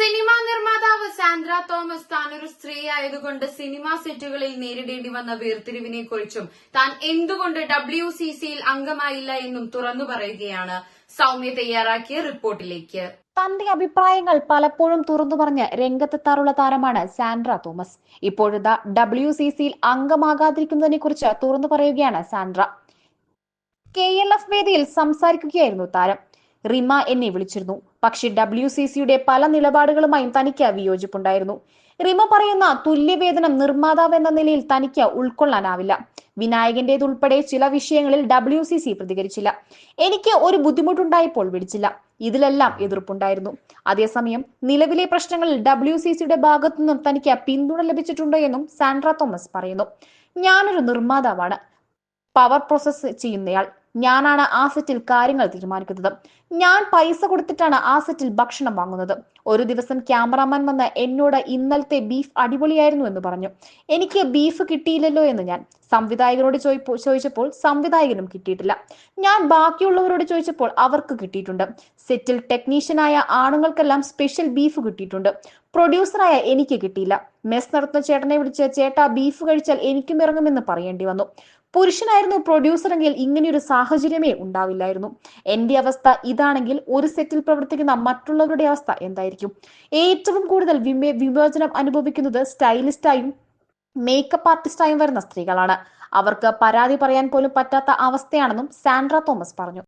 Cinema നിർമ്മാതാവ് Sandra Thomas താൻ ഒരു സ്ത്രീ ആയതുകൊണ്ട് സിനിമാ സെറ്റുകളിൽ നേരിടേണ്ടി വന്ന വേർതിരിവിനെ കുറിച്ചും താൻ എന്തുകൊണ്ട് ഡബ്ല്യു സി സിയിൽ അംഗമായില്ല എന്നും തുറന്നു പറയുകയാണ് സൗമ്യ തയ്യാറാക്കിയ റിപ്പോർട്ടിലേക്ക്. തന്റെ അഭിപ്രായങ്ങൾ പലപ്പോഴും തുറന്നു പറഞ്ഞ് രംഗത്തെത്താറുള്ള താരമാണ് സാൻഡ്ര തോമസ്. ഇപ്പോഴത്തെ ഡബ്ല്യു സി സിയിൽ അംഗമാകാതിരിക്കുന്നതിനെ കുറിച്ച് തുറന്നു പറയുകയാണ് സാൻഡ്ര കെ എൽ എഫ് വേദിയിൽ സംസാരിക്കുകയായിരുന്നു താരം. റിമ എന്നെ വിളിച്ചിരുന്നു. പക്ഷെ ഡബ്ല്യു സി സിയുടെ പല നിലപാടുകളുമായും തനിക്ക് വിയോജിപ്പുണ്ടായിരുന്നു. റിമ പറയുന്ന തുല്യവേതനം നിർമ്മാതാവ് എന്ന നിലയിൽ തനിക്ക് ഉൾക്കൊള്ളാനാവില്ല. വിനായകന്റേതുൾപ്പെടെ ചില വിഷയങ്ങളിൽ ഡബ്ല്യു സി സി പ്രതികരിച്ചില്ല. എനിക്ക് ഒരു ബുദ്ധിമുട്ടുണ്ടായപ്പോൾ വിളിച്ചില്ല. ഇതിലെല്ലാം എതിർപ്പുണ്ടായിരുന്നു. അതേസമയം നിലവിലെ പ്രശ്നങ്ങളിൽ ഡബ്ല്യു സി സിയുടെ ഭാഗത്തു നിന്നും തനിക്ക് പിന്തുണ ലഭിച്ചിട്ടുണ്ടോ എന്നും സാൻഡ്ര തോമസ് പറയുന്നു. ഞാനൊരു നിർമ്മാതാവാണ്. പവർ പ്രോസസ് ചെയ്യുന്നയാൾ. ഞാനാണ് ആ സെറ്റിൽ കാര്യങ്ങൾ തീരുമാനിക്കുന്നത്. ഞാൻ പൈസ കൊടുത്തിട്ടാണ് ആ സെറ്റിൽ ഭക്ഷണം വാങ്ങുന്നത്. ഒരു ദിവസം ക്യാമറാമാൻ വന്ന് എന്നോട് ഇന്നലത്തെ ബീഫ് അടിപൊളിയായിരുന്നു എന്ന് പറഞ്ഞു. എനിക്ക് ബീഫ് കിട്ടിയില്ലല്ലോ എന്ന് ഞാൻ സംവിധായകരോട് ചോയ്പോ- ചോദിച്ചപ്പോൾ സംവിധായകനും കിട്ടിയിട്ടില്ല. ഞാൻ ബാക്കിയുള്ളവരോട് ചോദിച്ചപ്പോൾ അവർക്ക് കിട്ടിയിട്ടുണ്ട്. സെറ്റിൽ ടെക്നീഷ്യനായ ആണുങ്ങൾക്കെല്ലാം സ്പെഷ്യൽ ബീഫ് കിട്ടിയിട്ടുണ്ട്. പ്രൊഡ്യൂസറായ എനിക്ക് കിട്ടിയില്ല. മെസ് നടത്തുന്ന ചേട്ടനെ വിളിച്ച് ചേട്ടാ ബീഫ് കഴിച്ചാൽ എനിക്കും ഇറങ്ങുമെന്ന് പറയേണ്ടി വന്നു. പുരുഷനായിരുന്നു പ്രൊഡ്യൂസറെങ്കിൽ ഇങ്ങനെയൊരു സാഹചര്യമേ ഉണ്ടാവില്ലായിരുന്നു. എന്റെ അവസ്ഥ ഇതാണെങ്കിൽ ഒരു സെറ്റിൽ പ്രവർത്തിക്കുന്ന മറ്റുള്ളവരുടെ അവസ്ഥ എന്തായിരിക്കും? ഏറ്റവും കൂടുതൽ വിമേ വിമോചനം അനുഭവിക്കുന്നത് സ്റ്റൈലിസ്റ്റായും മേക്കപ്പ് ആർട്ടിസ്റ്റായും വരുന്ന സ്ത്രീകളാണ്. അവർക്ക് പരാതി പറയാൻ പോലും പറ്റാത്ത അവസ്ഥയാണെന്നും സാൻഡ്ര തോമസ് പറഞ്ഞു.